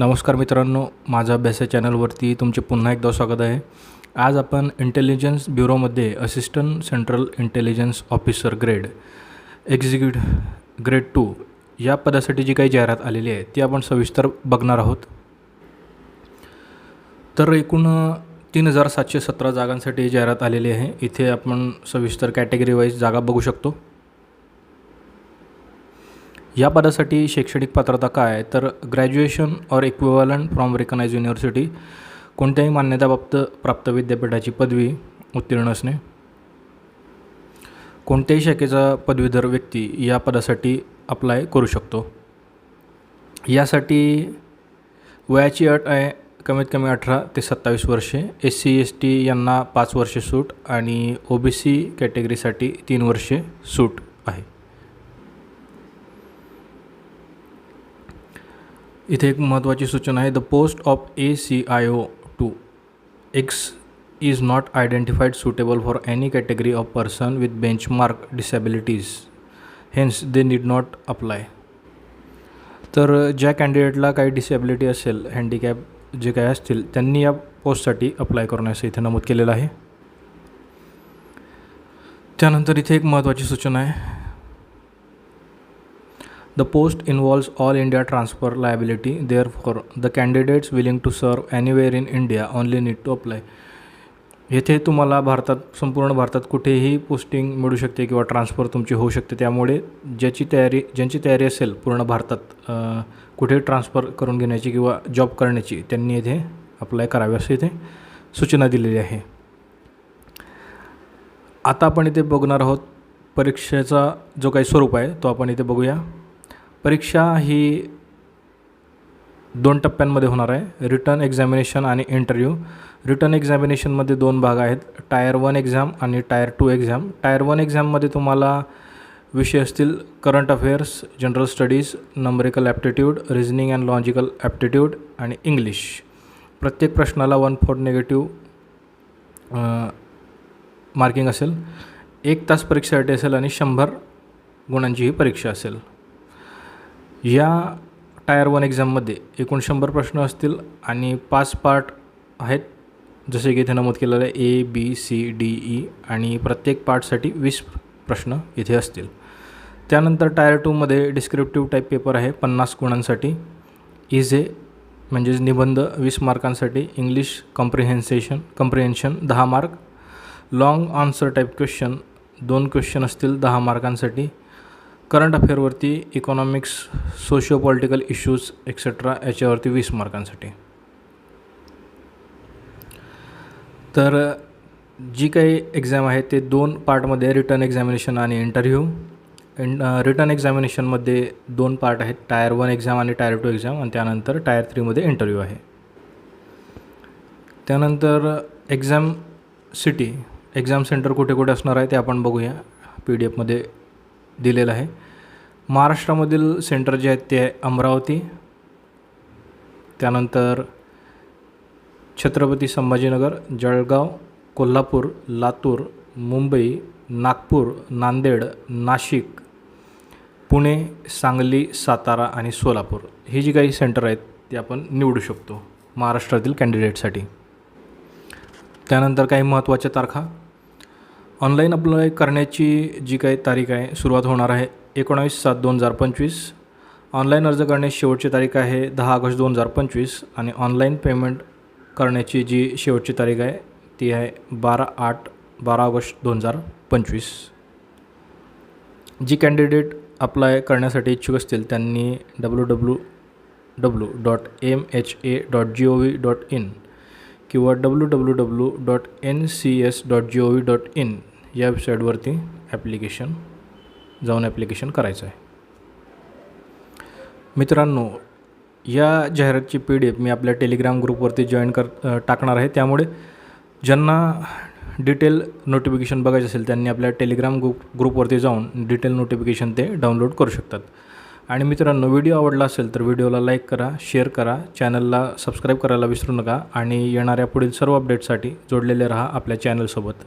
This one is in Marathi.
नमस्कार मित्रांनो माझा अभ्यास चॅनलवरती तुमचे पुन्हा एकदा स्वागत आहे. आज आपण intelligence ब्युरोमध्ये assistant central intelligence officer grade executive grade two या पदासाठी जी काही जाहिरात आलेली आहे ती आपण सविस्तर बघणार आहोत. तर एकूण तीन हजार सातशे सतरा जागांसाठी जाहिरात आलेली आहे. इथे आपण सविस्तर कॅटेगरी वाईज जागा बघू शकतो. या पदासाठी शैक्षणिक पात्रता काय आहे? तर graduation or equivalent from recognised university कोणत्याही मान्यताप्राप्त प्राप्त विद्यापीठाची पदवी उत्तीर्ण असणे. कोणत्याही शाखेचा पदवीधर व्यक्ती या पदासाठी अप्लाय करू शकतो. यासाठी वयाची अट आहे कमीत कमी अठरा ते सत्तावीस वर्षे. एस सी एस टी यांना पाच वर्षे सूट आणि ओ बी सी कॅटेगरीसाठी तीन वर्षे सूट आहे. इथे एक महत्त्वाची सूचना आहे. The post of A C I O two X is not identified suitable for any category of person with benchmark disabilities hence they need not apply तर ज्या कॅन्डिडेटला काही डिसेबिलिटी असेल हँडिकॅप जे काही असतील त्यांनी या पोस्टसाठी अप्लाय करणं असं इथे नमूद केलेलं आहे. त्यानंतर इथे एक महत्त्वाची सूचना आहे. The post involves all India transfer liability. Therefore, the candidates willing to serve anywhere in India only need to apply. येथे तुम्हाला भारतात संपूर्ण भारतात कुठेही पोस्टिंग मिळू शकते किंवा ट्रान्सफर तुमची होऊ शकते त्यामुळे ज्याची तयारी ज्यांची तयारी असेल पूर्ण भारतात कुठे ट्रान्सफर करून घेण्याची किंवा जॉब करण्याची त्यांनी येथे अप्लाय करावे असे इथे सूचना दिलेली आहे आता आपण इथे बघणार आहोत परीक्षेचा जो काही स्वरूप आहे तो आपण इथे बघूया परीक्षा ही दोन टप्प्यांमध्ये होणार आहे. रिटर्न एक्झामिनेशन आणि इंटरव्ह्यू रिटर्न एक्झामिनेशनमध्ये दोन भाग आहेत. टायर वन एक्झाम आणि tier two exam tier one एक्झाममध्ये तुम्हाला विषय असतील current affairs general studies numerical aptitude reasoning and logical aptitude आणि इंग्लिश प्रत्येक प्रश्नाला वन फोर निगेटिव्ह मार्किंग असेल. एक तास परीक्षेसाठी असेल आणि शंभर गुणांची ही परीक्षा असेल. या टायर वन एक्झाममध्ये एकूण शंभर प्रश्न असतील आणि पाच पार्ट आहेत. जसे की इथे नमूद केलेलं आहे A B C D E आणि प्रत्येक पार्टसाठी वीस प्रश्न इथे असतील. त्यानंतर टायर टूमध्ये डिस्क्रिप्टिव्ह टाईप पेपर आहे पन्नास गुणांसाठी. इझे म्हणजेच निबंध वीस मार्कांसाठी. इंग्लिश कॉम्प्रिहेन्सेशन कॉम्प्रिहेन्शन दहा mark. Long answer type question दोन क्वेश्चन असतील दहा मार्कांसाठी. Current अफेअरवरती economics socio political issues etcetera याच्यावरती वीस मार्कांसाठी तर जी काही एक्झाम आहे ते दोन पार्टमध्ये रिटर्न एक्झामिनेशन आणि इंटरव्ह्यू इन रिटर्न एक्झामिनेशनमध्ये दोन पार्ट आहेत टायर वन एक्झाम आणि टायर टू एक्झाम आणि त्यानंतर टायर थ्रीमध्ये इंटरव्ह्यू आहे. त्यानंतर एक्झाम सिटी एक्झाम सेंटर कुठे कुठे असणार आहे ते आपण बघूया. पी डी एफमध्ये दिलेलं आहे. महाराष्ट्रामधील सेंटर जे आहेत ते आहे अमरावती. त्यानंतर छत्रपती संभाजीनगर जळगाव कोल्हापूर लातूर मुंबई नागपूर नांदेड नाशिक पुणे सांगली सातारा आणि सोलापूर. ही जी काही सेंटर आहेत ती आपण निवडू शकतो महाराष्ट्रातील कॅन्डिडेटसाठी. त्यानंतर काही महत्त्वाच्या तारखा. ऑनलाईन अप्लाय करण्याची जी काही तारीख आहे सुरुवात होणार आहे एकोणावीस सात दोन हजार पंचवीस. ऑनलाईन अर्ज करण्याची शेवटची तारीख आहे दहा ऑगस्ट दोन हजार पंचवीस आणि ऑनलाईन पेमेंट करण्याची जी शेवटची तारीख आहे ती आहे बारा आठ बारा ऑगस्ट दोन हजार पंचवीस. जी कॅन्डिडेट अप्लाय करण्यासाठी इच्छुक असतील त्यांनी W W W dot M H A dot G O V dot in किंवा W W W dot N C S dot G O V dot in या वेबसाईटवरती ॲप्लिकेशन जाऊन ॲप्लिकेशन करायचं आहे. मित्रांनो या जाहिरातची पी डी एफ मी आपल्या टेलिग्राम ग्रुपवरती जॉईन कर टाकणार आहे. त्यामुळे ज्यांना डिटेल नोटिफिकेशन बघायचं असेल त्यांनी आपल्या टेलिग्राम ग्रुप ग्रुपवरती जाऊन डिटेल नोटिफिकेशन ते डाउनलोड करू शकतात. आणि मित्रांनो व्हिडिओ आवडला असेल तर व्हिडिओला लाईक करा शेअर करा चॅनलला सबस्क्राईब करायला विसरू नका. आणि येणाऱ्या पुढील सर्व अपडेटसाठी जोडलेले राहा आपल्या चॅनलसोबत